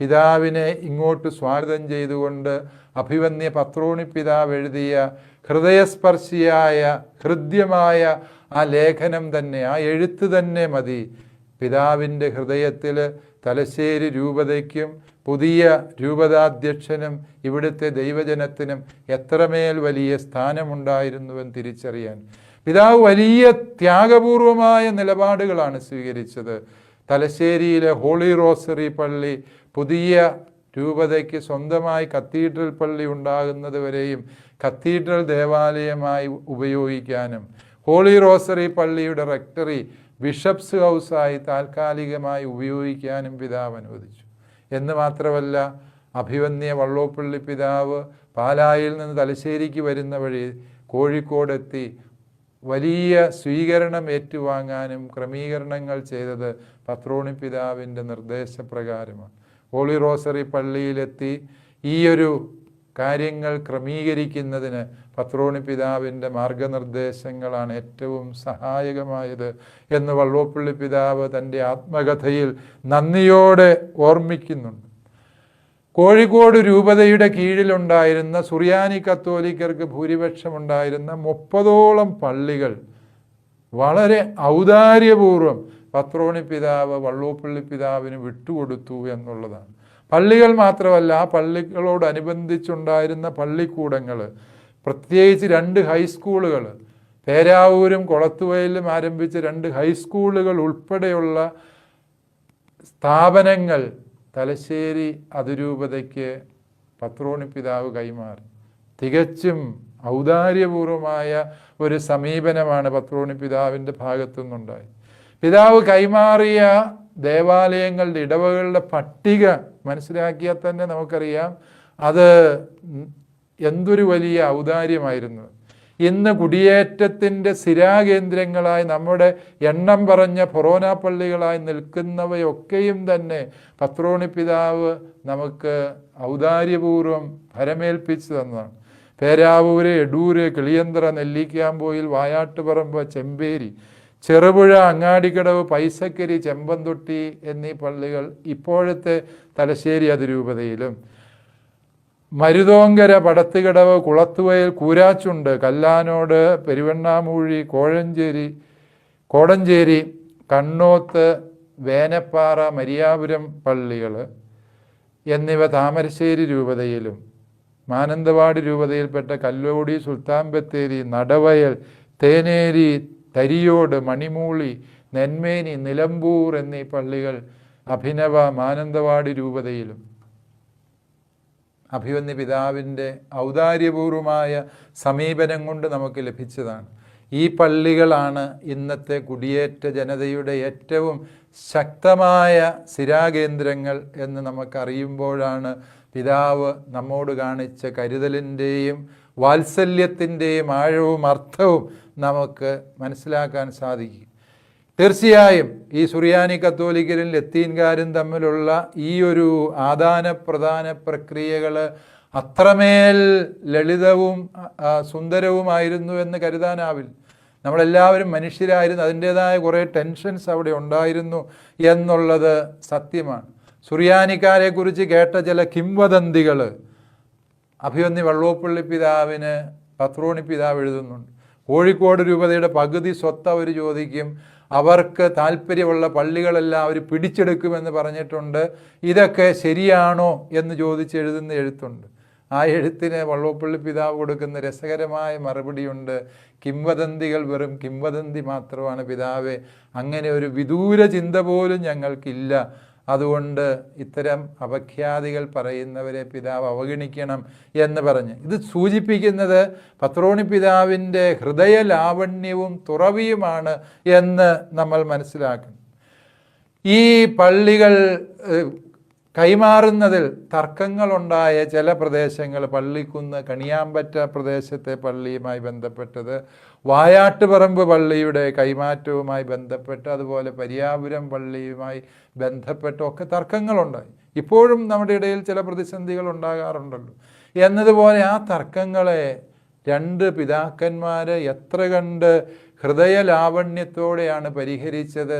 പിതാവിനെ ഇങ്ങോട്ട് സ്വാഗതം ചെയ്തുകൊണ്ട് അഭിവന്യ പത്രോണി പിതാവ് എഴുതിയ ഹൃദയസ്പർശിയായ ഹൃദ്യമായ ആ ലേഖനം തന്നെ ആ എഴുത്ത് തന്നെ മതി. പിതാവിന്റെ ഹൃദയത്തിൽ തലശ്ശേരി രൂപതയ്ക്കും പുതിയ രൂപതാധ്യക്ഷനും ഇവിടുത്തെ ദൈവജനത്തിനും എത്രമേൽ വലിയ സ്ഥാനമുണ്ടായിരുന്നുവെന്ന് തിരിച്ചറിയാൻ. പിതാവ് വലിയ ത്യാഗപൂർവമായ നിലപാടുകളാണ് സ്വീകരിച്ചത്. തലശ്ശേരിയിലെ ഹോളി റോസറി പള്ളി പുതിയ രൂപതയ്ക്ക് സ്വന്തമായി കത്തീഡ്രൽ പള്ളി ഉണ്ടാകുന്നത് വരെയും കത്തീഡ്രൽ ദേവാലയമായി ഉപയോഗിക്കാനും. ഹോളി റോസറി പള്ളിയുടെ റെക്ടറി ബിഷപ്സ് ഹൗസായി താൽക്കാലികമായി ഉപയോഗിക്കാനും പിതാവ് അനുവദിച്ചു. എന്ന് മാത്രമല്ല അഭിവന്യ വള്ളോപ്പള്ളി പിതാവ് പാലായിൽ നിന്ന് തലശ്ശേരിക്ക് വരുന്ന വഴി കോഴിക്കോടെത്തി വലിയ സ്വീകരണം ഏറ്റുവാങ്ങാനും ക്രമീകരണങ്ങൾ ചെയ്തത് പത്രോണി പിതാവിന്റെ നിർദ്ദേശപ്രകാരമാണ്. ഹോളി റോസറി പള്ളിയിലെത്തി ഈയൊരു കാര്യങ്ങൾ ക്രമീകരിക്കുന്നതിന് പത്രോണി പിതാവിന്റെ മാർഗനിർദ്ദേശങ്ങളാണ് ഏറ്റവും സഹായകമായത് എന്ന് വള്ളോപ്പള്ളി പിതാവ് തന്റെ ആത്മകഥയിൽ നന്ദിയോടെ ഓർമ്മിക്കുന്നുണ്ട്. കോഴിക്കോട് രൂപതയുടെ കീഴിലുണ്ടായിരുന്ന സുറിയാനി കത്തോലിക്കർക്ക് ഭൂരിപക്ഷമുണ്ടായിരുന്ന മുപ്പതോളം പള്ളികൾ വളരെ ഔദാര്യപൂർവം പത്രോണി പിതാവ് വള്ളൂപ്പള്ളി പിതാവിന് വിട്ടുകൊടുത്തു എന്നുള്ളതാണ്. പള്ളികൾ മാത്രമല്ല ആ പള്ളികളോടനുബന്ധിച്ചുണ്ടായിരുന്ന പള്ളിക്കൂടങ്ങൾ പ്രത്യേകിച്ച് രണ്ട് ഹൈസ്കൂളുകൾ പേരാവൂരും കൊളത്തുവയലും ആരംഭിച്ച രണ്ട് ഹൈസ്കൂളുകൾ ഉൾപ്പെടെയുള്ള സ്ഥാപനങ്ങൾ തലശ്ശേരി അതിരൂപതയ്ക്ക് പത്രോണി പിതാവ് കൈമാറി. തികച്ചും ഔദാര്യപൂർവമായ ഒരു സമീപനമാണ് പത്രോണി പിതാവിന്റെ ഭാഗത്തു നിന്നുണ്ടായി പിതാവ് കൈമാറിയ ദേവാലയങ്ങളുടെ ഇടവകളുടെ പട്ടിക മനസ്സിലാക്കിയാൽ തന്നെ നമുക്കറിയാം അത് എന്തൊരു വലിയ ഔദാര്യമായിരുന്നു. ഇന്ന് കുടിയേറ്റത്തിന്റെ സ്ഥിരാകേന്ദ്രങ്ങളായി നമ്മുടെ എണ്ണം പറഞ്ഞ ഫൊറോന പള്ളികളായി നിൽക്കുന്നവയൊക്കെയും തന്നെ പത്രോണി പിതാവ് നമുക്ക് ഔദാര്യപൂർവം ഭരമേൽപ്പിച്ചു തന്നതാണ്. പേരാവൂര് എടൂര് കിളിയന്തറ നെല്ലിക്കാമ്പോയിൽ വായാട്ടുപറമ്പ് ചെമ്പേരി ചെറുപുഴ അങ്ങാടിക്കടവ് പൈസക്കരി ചെമ്പന്തൊട്ടി എന്നീ പള്ളികൾ ഇപ്പോഴത്തെ തലശ്ശേരി അതിരൂപതയിലും. മരുതോങ്കര പടത്തുകടവ് കുളത്തുവയൽ കൂരാച്ചുണ്ട്. കല്ലാനോട് പെരുവണ്ണാമൂഴി കോഴഞ്ചേരി കോടഞ്ചേരി കണ്ണോത്ത് വേനപ്പാറ മരിയാപുരം പള്ളികൾ എന്നിവ താമരശ്ശേരി രൂപതയിലും മാനന്തവാടി രൂപതയിൽപ്പെട്ട കല്ലോടി സുൽത്താൻ ബത്തേരി നടവയൽ തേനേരി തരിയോട് മണിമൂളി നെന്മേനി നിലമ്പൂർ എന്നീ പള്ളികൾ അഭിനവ മാനന്തവാടി രൂപതയിലും. അഭിവന്യ പിതാവിന്റെ ഔദാര്യപൂർവമായ സമീപനം കൊണ്ട് നമുക്ക് ലഭിച്ചതാണ്. ഈ പള്ളികളാണ് ഇന്നത്തെ കുടിയേറ്റ ജനതയുടെ ഏറ്റവും ശക്തമായ സിരാകേന്ദ്രങ്ങൾ എന്ന് നമുക്കറിയുമ്പോഴാണ് പിതാവ് നമ്മോട് കാണിച്ച കരുതലിന്റെയും വാത്സല്യത്തിന്റെയും ആഴവും അർത്ഥവും നമുക്ക് മനസ്സിലാക്കാൻ സാധിക്കും. തീർച്ചയായും ഈ സുറിയാനി കത്തോലിക്കലും ലത്തീൻകാരും തമ്മിലുള്ള ഈ ഒരു ആദാന പ്രധാന പ്രക്രിയകൾ അത്രമേൽ ലളിതവും സുന്ദരവുമായിരുന്നു എന്ന് കരുതാനാവില്ല. നമ്മളെല്ലാവരും മനുഷ്യരായിരുന്നു അതിന്റേതായ കുറേ ടെൻഷൻസ് അവിടെ ഉണ്ടായിരുന്നു എന്നുള്ളത് സത്യമാണ്. സുറിയാനിക്കാരെക്കുറിച്ച് കേട്ട ചില കിംവദന്തികൾ അഭിവന്ദി വള്ളോപ്പള്ളി പിതാവിന് പത്രോണി പിതാവ് എഴുതുന്നുണ്ട്. കോഴിക്കോട് രൂപതയുടെ പകുതി സ്വത്ത് അവർ ചോദിക്കും അവർക്ക് താല്പര്യമുള്ള പള്ളികളെല്ലാം അവർ പിടിച്ചെടുക്കുമെന്ന് പറഞ്ഞിട്ടുണ്ട്. ഇതൊക്കെ ശരിയാണോ എന്ന് ചോദിച്ച് എഴുതുന്ന എഴുത്തുണ്ട്. ആ എഴുത്തിന് വള്ളോപ്പള്ളി പിതാവ് കൊടുക്കുന്ന രസകരമായ മറുപടിയുണ്ട്. കിംവദന്തികൾ വെറും കിംവദന്തി മാത്രമാണ് പിതാവെ. അങ്ങനെ ഒരു വിദൂര ചിന്ത പോലും ഞങ്ങൾക്കില്ല. അതുകൊണ്ട് ഇത്തരം അപഖ്യാതികൾ പറയുന്നവരെ പിതാവ് അവഗണിക്കണം എന്ന് പറഞ്ഞ്. ഇത് സൂചിപ്പിക്കുന്നത് പത്രോണി പിതാവിന്റെ ഹൃദയ ലാവണ്യവും തുറവിയുമാണ് എന്ന് നമ്മൾ മനസ്സിലാക്കണം ഈ പള്ളികൾ കൈമാറുന്നതിൽ തർക്കങ്ങളുണ്ടായ ചില പ്രദേശങ്ങൾ പള്ളിക്കുന്ന് കണിയാമ്പറ്റ പ്രദേശത്തെ പള്ളിയുമായി ബന്ധപ്പെട്ടത് വായാട്ടുപറമ്പ് പള്ളിയുടെ കൈമാറ്റവുമായി ബന്ധപ്പെട്ട് അതുപോലെ പരിയാപുരം പള്ളിയുമായി ബന്ധപ്പെട്ടൊക്കെ തർക്കങ്ങളുണ്ടായി. ഇപ്പോഴും നമ്മുടെ ഇടയിൽ ചില പ്രതിസന്ധികൾ ഉണ്ടാകാറുണ്ടല്ലോ. എന്നതുപോലെ ആ തർക്കങ്ങളെ രണ്ട് പിതാക്കന്മാർ എത്ര കണ്ട് ഹൃദയ ലാവണ്യത്തോടെയാണ് പരിഹരിച്ചത്?